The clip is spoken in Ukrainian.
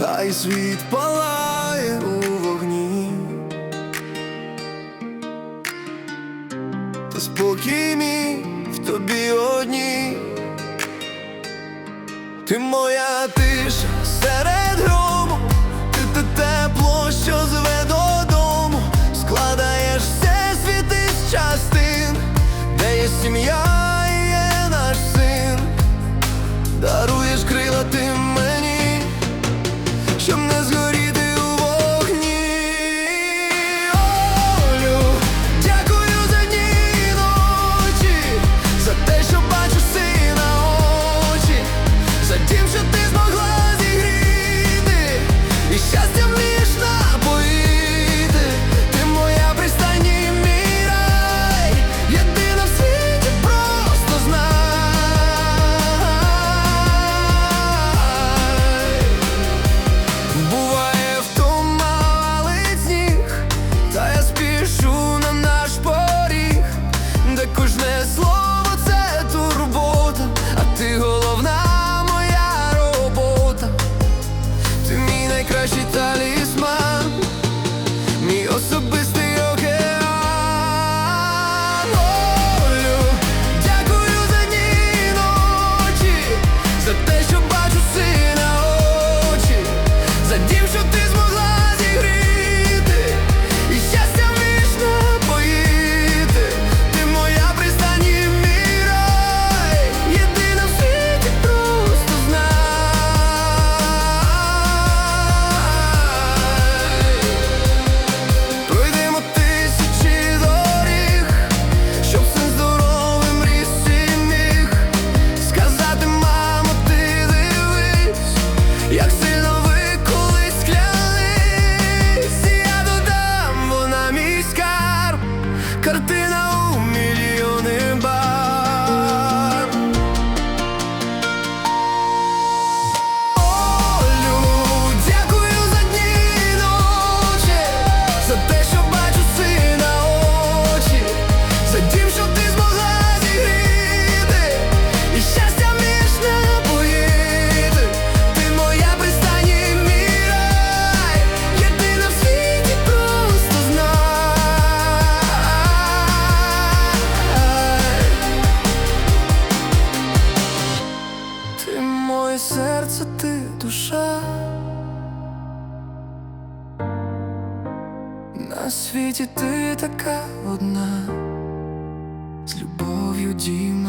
хай світ палає у вогні, та спокій мій в тобі одні, ти моя тиша серед. моє серце ти душа, на світі ти така одна, з любов'ю дім.